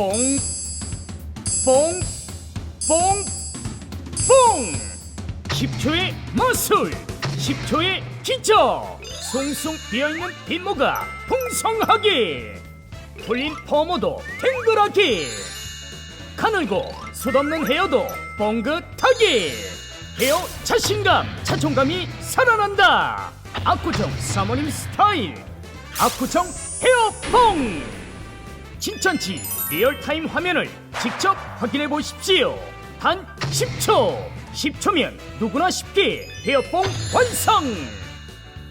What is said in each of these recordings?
뽕, 뽕, 뽕, 뽕! 10초의 마술, 10초의 기적! 숭숭 비어있는 빈모가 풍성하게! 풀린 퍼머도 탱글하게! 가늘고 숱없는 헤어도 뻥긋하게! 헤어 자신감, 자존감이 살아난다! 압구정 사모님 스타일! 압구정 헤어뽕! 진천지 리얼타임 화면을 직접 확인해 보십시오. 단 10초. 10초면 누구나 쉽게 헤어뽕 완성.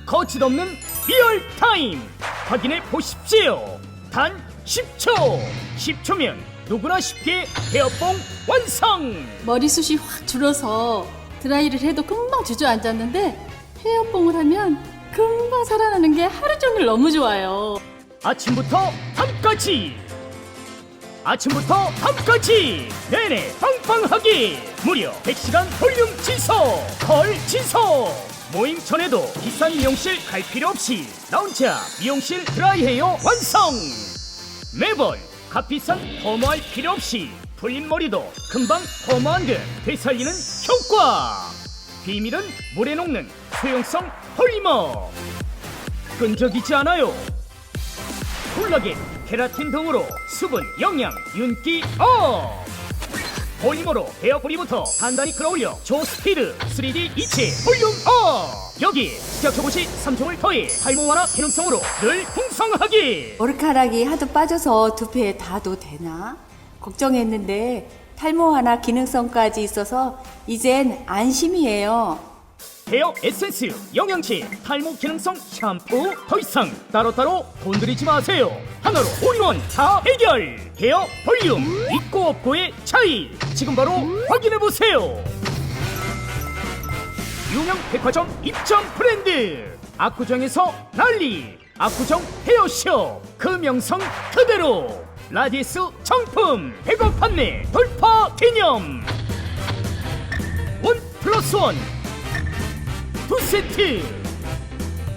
거짓없는 리얼타임 확인해 보십시오. 단 10초. 10초면 누구나 쉽게 헤어뽕 완성. 머리숱이 확 줄어서 드라이를 해도 금방 주저앉았는데 헤어뽕을 하면 금방 살아나는 게 하루 종일 너무 좋아요. 아침부터 밤까지 아침부터 밤까지 내내 빵빵하게 무려 100시간 볼륨 지소 걸 지소. 모임 전에도 비싼 미용실 갈 필요 없이 나 혼자 미용실 드라이헤어 완성. 매번 값비싼 퍼머할 필요 없이 풀린 머리도 금방 퍼머한 듯 되살리는 효과. 비밀은 물에 녹는 수용성 폴리머. 끈적이지 않아요. 콜라겐, 케라틴 등으로 수분, 영양, 윤기 업! 폴리머로 헤어뿌리부터 단단히 끌어올려 조스피드 3D 이체 볼륨 업! 여기 스티어초보시 3종을 더해 탈모 완화 기능성으로 늘 풍성하게 머리카락이 하도 빠져서 두피에 닿아도 되나? 걱정했는데 탈모 하나 기능성까지 있어서 이젠 안심이에요. 헤어 에센스, 영양제, 탈모 기능성 샴푸 더 이상 따로따로 돈 들이지 마세요. 하나로 올인원 다 해결. 헤어 볼륨 있고 없고의 차이. 지금 바로 확인해보세요. 유명 백화점 입점 브랜드 압구정에서 난리 압구정 헤어쇼. 그 명성 그대로. 라디스 정품 100억 판매 돌파 기념. 원 플러스 원 두 세트.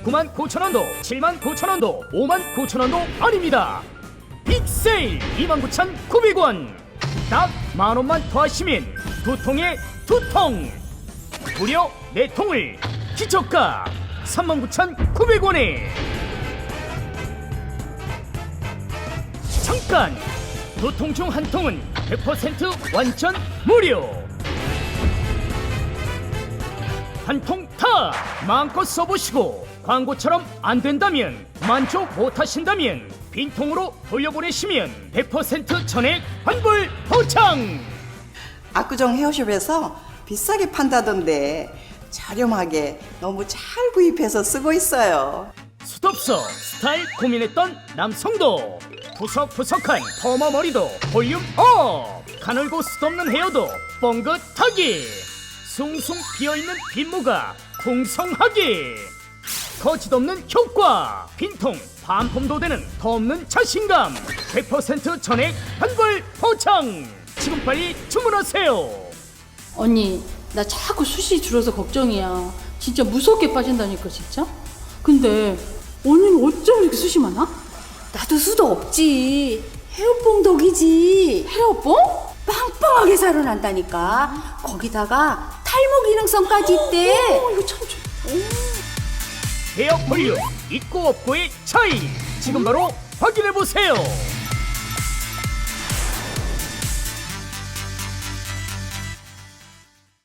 9만 9천 원도 7만 9천 원도 5만 9천 원도 아닙니다. 빅세일 2만 9천 900원. 딱 만 원만 더하시면 두 통에 두통. 무려 네 통을 기저가 3만 9천 900원에. 잠깐! 두 통 중 한 통은 100% 완전 무료 한통다 마음껏 써보시고 광고처럼 안 된다면 만족 못하신다면 빈통으로 돌려보내시면 100% 전액 환불 보장! 압구정 헤어숍에서 비싸게 판다던데 저렴하게 너무 잘 구입해서 쓰고 있어요. 숱없어 스타일 고민했던 남성도 푸석푸석한 퍼머 머리도 볼륨 업! 가늘고 숱없는 헤어도 뻥긋하게 숭숭 비어있는 빈모가 풍성하게 거짓없는 효과 빈통 반품도 되는 더 없는 자신감 100% 전액 환불 보장 지금 빨리 주문하세요 언니, 나 자꾸 숱이 줄어서 걱정이야. 진짜 무섭게 빠진다니까, 진짜? 근데 언니는 어쩜 이렇게 숱이 많아? 나도 수도 없지. 헤어뽕 덕이지. 헤어뽕? 빵빵하게 살아난다니까. 거기다가 탈모 기능성까지 있대. 어, 이거 참 좋... 헤어 볼륨 있고 없고의 차이 지금 바로 확인해 보세요.